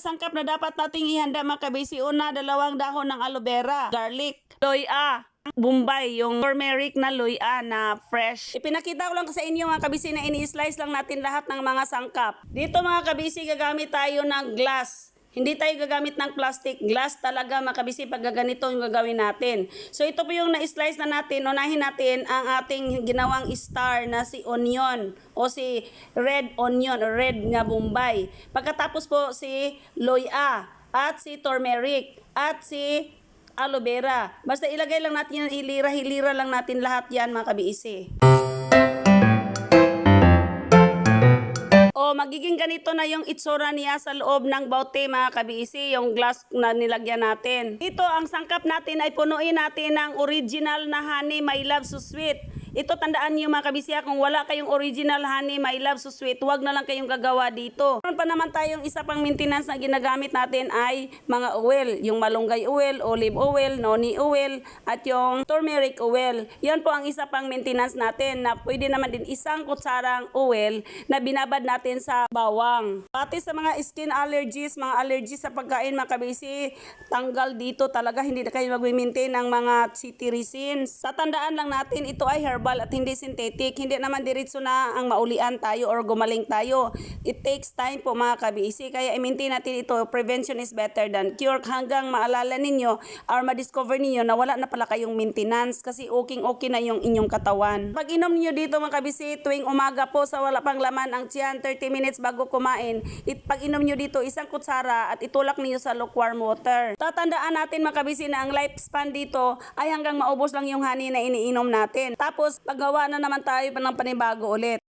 sangkap na dapat nating ihanda mga kabisi. Una, dalawang dahon ng aloe vera, garlic, loya, Bombay, yung turmeric na loya na fresh. Ipinakita ko lang sa inyo mga kabisi na ini-slice lang natin lahat ng mga sangkap. Dito mga kabisi, gagamit tayo ng glass. Hindi tayo gagamit ng plastic. Glass talaga mga kabisi pag gaganito yung gagawin natin. So ito po yung na-slice na natin. Unahin natin ang ating ginawang star na si onion o si red onion o red nga bombay. Pagkatapos po si loya at si turmeric at si aloe vera. Basta ilagay lang natin yan, hilira-hilira lang natin lahat yan mga kabiisi. Ganito na yung itsura niya sa loob ng bote mga kabiisi, yung glass na nilagyan natin. Ito ang sangkap natin ay punuin natin ng original na honey my love so sweet. Ito tandaan niyo mga kabisya, kung wala kayong original honey my love so sweet, huwag na lang kayong gagawa dito. Pa naman tayong isa pang maintenance na ginagamit natin ay mga oil. Yung malunggay oil, olive oil, noni oil, at yung turmeric oil. Yan po ang isa pang maintenance natin na pwede naman din isang kutsarang oil na binabad natin sa bawang. Pati sa mga skin allergies, mga allergies sa pagkain mga kabisi, tanggal dito talaga hindi na kayo mag-maintain ng mga cetirizines. Tatandaan lang natin ito ay herbal at hindi synthetic. Hindi naman diretso na ang maulian tayo or gumaling tayo. It takes time po mga kabisi. Kaya i-maintain natin ito. Prevention is better than cure. Hanggang maalala ninyo or ma-discover ninyo na wala na pala kayong maintenance kasi okay okay na yung inyong katawan. Pag inom niyo dito mga kabisi tuwing umaga po sa wala pang laman ang tiyan 30 minutes bago kumain. It, pag inom niyo dito isang kutsara at itulak niyo sa lukewarm water. Tatandaan natin mga kabisi na ang lifespan dito ay hanggang maubos lang yung honey na iniinom natin. Tapos paggawa na naman tayo pa ng panibago ulit.